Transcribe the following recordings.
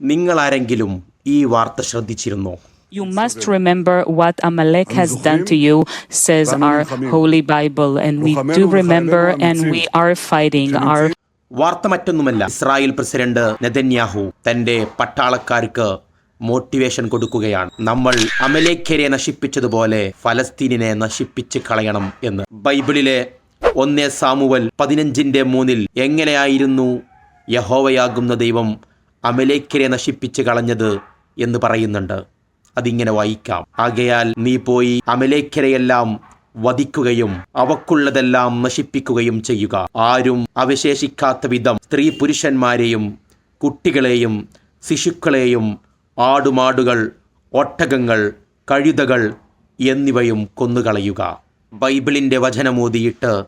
നിങ്ങളാരെങ്കിലും ഈ വാർത്ത ശ്രദ്ധിച്ചിരുന്നോ? You must remember what Amalek has done to you, says our Holy Bible, and we do remember and we are fighting our വാർത്ത മറ്റൊന്നുമല്ല. Israel president Netanyahu തന്റെ പട്ടാളക്കാർക്ക് motivation കൊടുക്കുകയാണ്. നമ്മൾ അമലേഖരെ നശിപ്പിച്ചതുപോലെ ഫലസ്തീനിനെ നശിപ്പിച്ച് കളയണം എന്ന്. ബൈബിളിലെ ഒന്നേ സാമുവൽ പതിനഞ്ചിന്റെ മൂന്നിൽ എങ്ങനെയായിരുന്നു യഹോവയാകുന്ന ദൈവം അമലേഖരെ നശിപ്പിച്ച് കളഞ്ഞത് എന്ന് പറയുന്നുണ്ട്. അതിങ്ങനെ വായിക്കാം. ആകയാൽ നീ പോയി അമലേഖരെയെല്ലാം വധിക്കുകയും അവക്കുള്ളതെല്ലാം നശിപ്പിക്കുകയും ചെയ്യുക. ആരും അവശേഷിക്കാത്ത വിധം സ്ത്രീ പുരുഷന്മാരെയും കുട്ടികളെയും ശിശുക്കളെയും ആടുമാടുകൾ ഒട്ടകങ്ങൾ കഴുതകൾ എന്നിവയും കൊന്നുകളയുക. ബൈബിളിന്റെ വചനമോതിയിട്ട്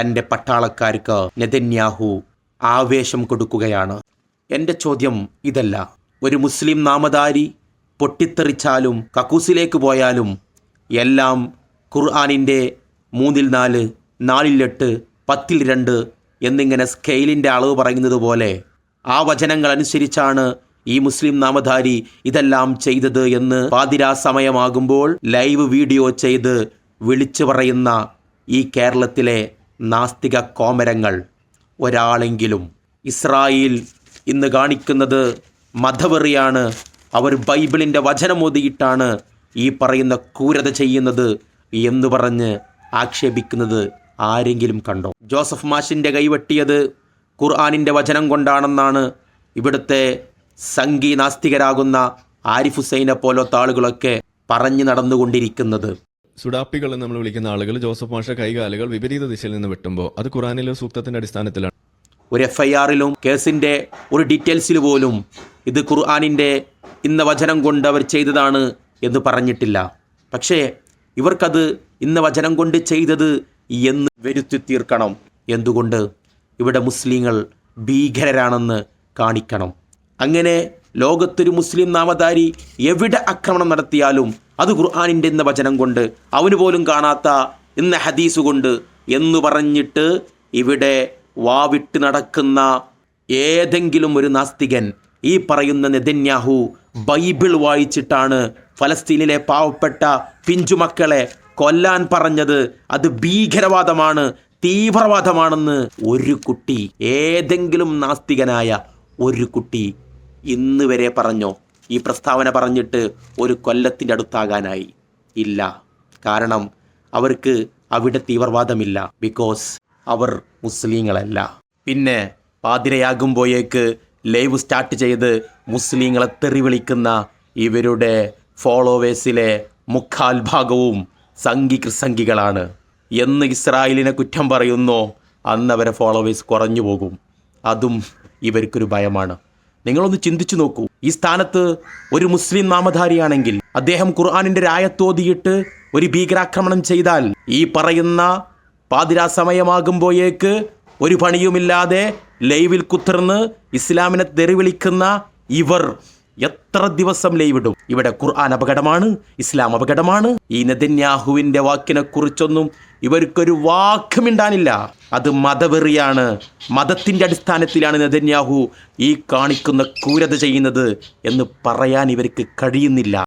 തന്റെ പട്ടാളക്കാർക്ക് നെതന്യാഹു ആവേശം കൊടുക്കുകയാണ്. എന്റെ ചോദ്യം ഇതല്ല. ഒരു മുസ്ലിം നാമധാരി പൊട്ടിത്തെറിച്ചാലും കക്കൂസിലേക്ക് പോയാലും എല്ലാം ഖുർആാനിന്റെ മൂന്നിൽ നാല് നാലിൽ എട്ട് പത്തിൽ രണ്ട് എന്നിങ്ങനെ സ്കെയിലിന്റെ അളവ് പറയുന്നത് പോലെ ആ വചനങ്ങൾ അനുസരിച്ചാണ് ഈ മുസ്ലിം നാമധാരി ഇതെല്ലാം ചെയ്തത് എന്ന് പാതിരാ സമയമാകുമ്പോൾ ലൈവ് വീഡിയോ ചെയ്ത് വിളിച്ചു പറയുന്ന ഈ കേരളത്തിലെ നാസ്തിക കോമരങ്ങൾ ഒരാളെങ്കിലും ഇസ്രായേൽ ഇന്ന് കാണിക്കുന്നത് മതവെറിയാണ് അവർ ബൈബിളിന്റെ വചനമോദിയിട്ടാണ് ഈ പറയുന്ന ക്രൂരത ചെയ്യുന്നത് എന്ന് പറഞ്ഞ് ആക്ഷേപിക്കുന്നത് ആരെങ്കിലും കണ്ടോ? ജോസഫ് മാഷിന്റെ കൈവെട്ടിയത് ഖുർആാനിന്റെ വചനം കൊണ്ടാണെന്നാണ് ഇവിടുത്തെ സംഗീ നാസ്തികരാകുന്ന ആരിഫ് ഹുസൈനെ പോലത്തെ ആളുകളൊക്കെ പറഞ്ഞു നടന്നുകൊണ്ടിരിക്കുന്നത്. സുഡാപ്പികൾ എന്ന് നമ്മൾ വിളിക്കുന്ന ആളുകൾ ജോസഫ് മാഷ കൈകാലുകൾ വിപരീത ദിശയിൽ നിന്ന് വെട്ടുമ്പോൾ അത് ഖുറാനിലെ സൂക്തത്തിന്റെ അടിസ്ഥാനത്തിലാണ്. ഒരു എഫ് ഐ ആറിലും കേസിന്റെ ഒരു ഡീറ്റെയിൽസിൽ പോലും ഇത് ഖുർആാനിന്റെ ഇന്ന വചനം കൊണ്ട് അവർ ചെയ്തതാണ് എന്ന് പറഞ്ഞിട്ടില്ല. പക്ഷേ ഇവർക്കത് ഇന്ന വചനം കൊണ്ട് ചെയ്തത് എന്ന് വരുത്തി തീർക്കണം. എന്തുകൊണ്ട്? ഇവിടെ മുസ്ലിങ്ങൾ ഭീകരരാണെന്ന് കാണിക്കണം. അങ്ങനെ ലോകത്തൊരു മുസ്ലിം നാമധാരി എവിടെ ആക്രമണം നടത്തിയാലും അത് ഖുർആാനിന്റെ ഇന്ന വചനം കൊണ്ട് അവന് പോലും കാണാത്ത ഇന്ന ഹദീസ് കൊണ്ട് എന്ന് പറഞ്ഞിട്ട് ഇവിടെ വാവിട്ട് നടക്കുന്ന ഏതെങ്കിലും ഒരു നാസ്തികൻ ഈ പറയുന്ന നെതന്യാഹു ബൈബിൾ വായിച്ചിട്ടാണ് ഫലസ്തീനിലെ പാവപ്പെട്ട പിഞ്ചുമക്കളെ കൊല്ലാൻ പറഞ്ഞത്. അത് ഭീകരവാദമാണ് തീവ്രവാദമാണെന്ന് ഒരു കുട്ടി ഏതെങ്കിലും നാസ്തികനായ ഒരു കുട്ടി ഇന്ന് വരെ പറഞ്ഞോ? ഈ പ്രസ്താവന പറഞ്ഞിട്ട് ഒരു കൊല്ലത്തിന്റെ അടുത്താകാനായി ഇല്ല. കാരണം അവർക്ക് അവിടെ തീവ്രവാദമില്ല. ബിക്കോസ് അവർ മുസ്ലിങ്ങളല്ല. പിന്നെ പാതിരയാകുമ്പോഴേക്ക് ലൈവ് സ്റ്റാർട്ട് ചെയ്ത് മുസ്ലിങ്ങളെ തെറി വിളിക്കുന്ന ഇവരുടെ ഫോളോവേഴ്സിലെ മുക്കാൽ ഭാഗവും സംഘി കൃസംഗികളാണ് എന്ന് ഇസ്രായേലിനെ കുറ്റം പറയുന്നോ അന്ന് അവരെ ഫോളോവേഴ്സ് കുറഞ്ഞു പോകും. അതും ഇവർക്കൊരു ഭയമാണ്. നിങ്ങളൊന്ന് ചിന്തിച്ചു നോക്കൂ. ഈ സ്ഥാനത്ത് ഒരു മുസ്ലിം നാമധാരിയാണെങ്കിൽ അദ്ദേഹം ഖുർആാനിന്റെ രായത്തോതിയിട്ട് ഒരു ഭീകരാക്രമണം ചെയ്താൽ ഈ പറയുന്ന പാതിരാ സമയമാകുമ്പോഴേക്ക് ഒരു പണിയുമില്ലാതെ ലൈവിൽ കുത്തിർന്ന് ഇസ്ലാമിനെ തെറിവിളിക്കുന്ന ഇവർ എത്ര ദിവസം ലൈവിടും? ഇവിടെ ഖുർആൻ അപകടമാണ് ഇസ്ലാം അപകടമാണ്. ഈ നെതന്യാഹുവിന്റെ വാക്കിനെ കുറിച്ചൊന്നും ഇവർക്കൊരു വാക്കുമിണ്ടാനില്ല. അത് മതവെറിയാണ്. മതത്തിന്റെ അടിസ്ഥാനത്തിലാണ് നെതന്യാഹു ഈ കാണിക്കുന്ന ക്രൂരത ചെയ്യുന്നത് എന്ന് പറയാൻ ഇവർക്ക് കഴിയുന്നില്ല.